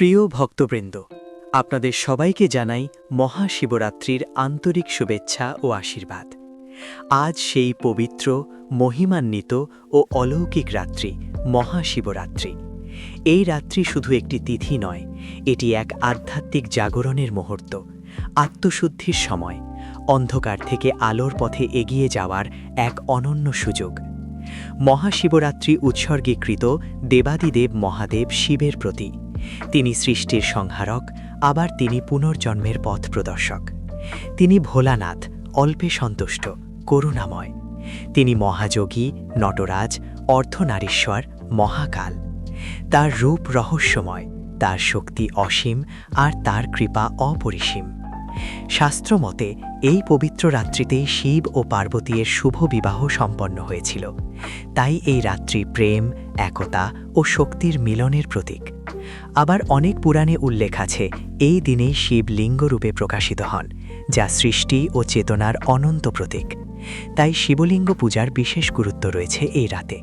প্রিয় ভক্তবৃন্দ, আপনাদের সবাইকে জানাই মহাশিবরাত্রির আন্তরিক শুভেচ্ছা ও আশীর্বাদ। আজ সেই পবিত্র, মহিমান্বিত ও অলৌকিক রাত্রি, মহাশিবরাত্রি। এই রাত্রি শুধু একটি তিথি নয়, এটি এক আধ্যাত্মিক জাগরণের মুহূর্ত, আত্মশুদ্ধির সময়, অন্ধকার থেকে আলোর পথে এগিয়ে যাওয়ার এক অনন্য সুযোগ। মহাশিবরাত্রি উৎসর্গীকৃত দেবাদিদেব মহাদেব শিবের প্রতি। তিনি সৃষ্টির সংহারক, আবার তিনি পুনর্জন্মের পথ প্রদর্শক। তিনি ভোলানাথ, অল্পে সন্তুষ্ট, করুণাময়। তিনি মহাযোগী, নটরাজ অর্ধনারীশ্বর মহাকাল। তার রূপ রহস্যময়, তার শক্তি অসীম, আর তার কৃপা অপরিসীম। শাস্ত্রমতে, এই পবিত্র রাত্রিতেই শিব ও পার্বতীর শুভ বিবাহ সম্পন্ন হয়েছিল। তাই এই রাত্রি প্রেম, একতা ও শক্তির মিলনের প্রতীক। আবার অনেক পুরাণে উল্লেখ আছে, এই দিনেই শিব লিঙ্গরূপে প্রকাশিত হন, যা সৃষ্টি ও চেতনার অনন্ত প্রতীক। তাই শিবলিঙ্গ পূজার বিশেষ গুরুত্ব রয়েছে এই রাতে।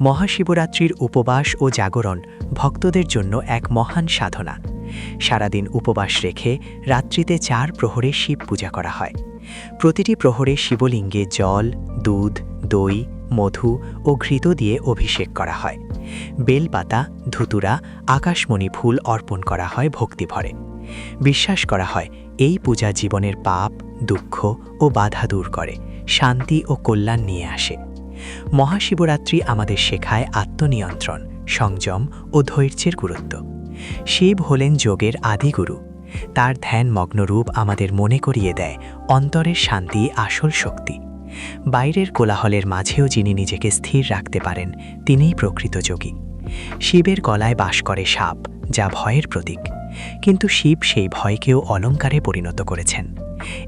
মহাশিবরাত্রির উপবাস ও জাগরণ ভক্তদের জন্য এক মহান সাধনা। সারাদিন উপবাস রেখে রাত্রিতে চার প্রহরে শিব পূজা করা হয়। প্রতিটি প্রহরে শিবলিঙ্গে জল, দুধ, দই, মধু ও ঘৃত দিয়ে অভিষেক করা হয়। বেলপাতা, ধুতুরা, আকাশমণি ফুল অর্পণ করা হয় ভক্তিভরে। বিশ্বাস করা হয় এই পূজা জীবনের পাপ, দুঃখ ও বাধা দূর করে, শান্তি ও কল্যাণ নিয়ে আসে। মহাশিবরাত্রি আমাদের শেখায় আত্মনিয়ন্ত্রণ, সংযম ও ধৈর্যের গুরুত্ব। শিব হলেন যোগের আদিগুরু। তার ধ্যান মগ্নরূপ আমাদের মনে করিয়ে দেয় অন্তরের শান্তি, আসল শক্তি। বাইরের কোলাহলের মাঝেও যিনি নিজেকে স্থির রাখতে পারেন, তিনিই প্রকৃত যোগী। শিবের গলায় বাস করে সাপ, যা ভয়ের প্রতীক। কিন্তু শিব সেই ভয়কেও অলঙ্কারে পরিণত করেছেন।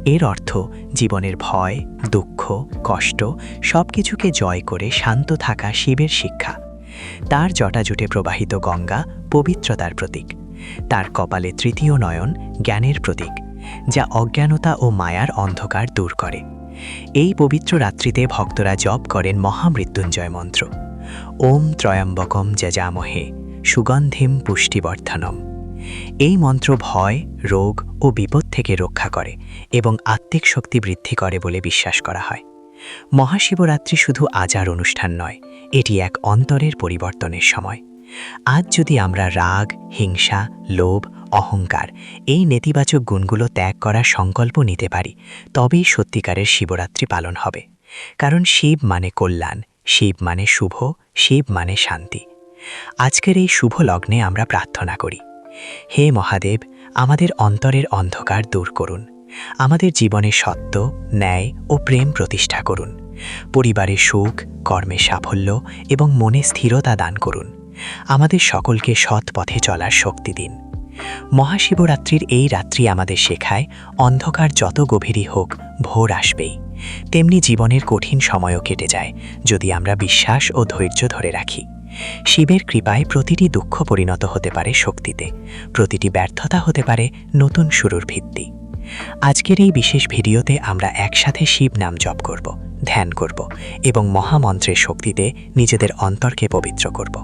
এর অর্থ জীবনের ভয়, দুঃখ, কষ্ট সব কিছুকে জয় করে শান্ত থাকা শিবের শিক্ষা। তার জটাজুটে প্রবাহিত গঙ্গা পবিত্রতার প্রতীক। তার কপালে তৃতীয় নয়ন জ্ঞানের প্রতীক, যা অজ্ঞানতা ও মায়ার অন্ধকার দূর করে। এই পবিত্র রাত্রিতে ভক্তরা জপ করেন মহামৃত্যুঞ্জয় মন্ত্র। ওম ত্রয়ম্বকম যজামহে, সুগন্ধিম পুষ্টিবর্ধনম। এই মন্ত্র ভয়, রোগ ও বিপদ থেকে রক্ষা করে এবং আত্মিক শক্তি বৃদ্ধি করে বলে বিশ্বাস করা হয়। মহাশিবরাত্রি শুধু আচার অনুষ্ঠান নয় এটি এক অন্তরের পরিবর্তনের সময়। আজ যদি আমরা রাগ, হিংসা, লোভ, অহংকার এই নেতিবাচক গুণগুলো ত্যাগ করার সংকল্প নিতে পারি, তবেই সত্যিকারের শিবরাত্রি পালন হবে। কারণ শিব মানে কল্যাণ, শিব মানে শুভ, শিব মানে শান্তি। আজকের এই শুভ লগ্নে আমরা প্রার্থনা করি। হে মহাদেব, আমাদের অন্তরের অন্ধকার দূর করুন। আমাদের জীবনে সত্য, ন্যায় ও প্রেম প্রতিষ্ঠা করুন। পরিবারে সুখ, কর্মে সাফল্য এবং মনে স্থিরতা দান করুন। আমাদের সকলকে সৎ পথে চলার শক্তি দিন। মহাশিবরাত্রির এই রাত্রি আমাদের শেখায়, অন্ধকার যত গভীরই হোক ভোর আসবেই। তেমনি জীবনের কঠিন সময়ও কেটে যায়, যদি আমরা বিশ্বাস ও ধৈর্য ধরে রাখি। শিবের কৃপায় প্রতিটি দুঃখ পরিণত হতে পারে শক্তিতে, প্রতিটি ব্যর্থতা হতে পারে নতুন শুরুর ভিত্তি। আজকের এই বিশেষ ভিডিওতে আমরা একসাথে শিব নাম জপ করব, ধ্যান করব এবং মহামন্ত্রের শক্তিতে নিজেদের অন্তরকে পবিত্র করব।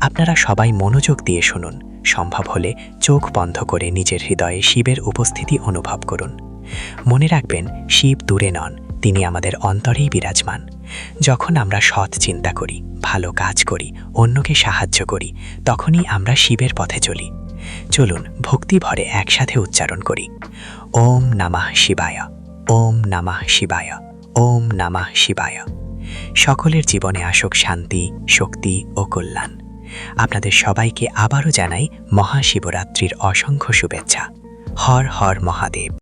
আপনারা সবাই মনোযোগ দিয়ে শুনুন, সম্ভব হলে চোখ বন্ধ করে নিজের হৃদয়ে শিবের উপস্থিতি অনুভব করুন। মনে রাখবেন, শিব দূরে নন, তিনি আমাদের অন্তরেই বিরাজমান। যখন আমরা সৎ চিন্তা করি, ভালো কাজ করি, অন্যকে সাহায্য করি, তখনই আমরা শিবের পথে চলি। চলুন ভক্তি ভরে একসাথে উচ্চারণ করি। ওম নামাহ শিবায়, ওম নামাহ শিবায়, ওম নামাহ শিবায়। সকলের জীবনে আসুক শান্তি, শক্তি ও কল্যাণ। আপনাদের সবাইকে আবারও জানাই মহাশিবরাত্রির অসংখ্য শুভেচ্ছা। হর হর মহাদেব।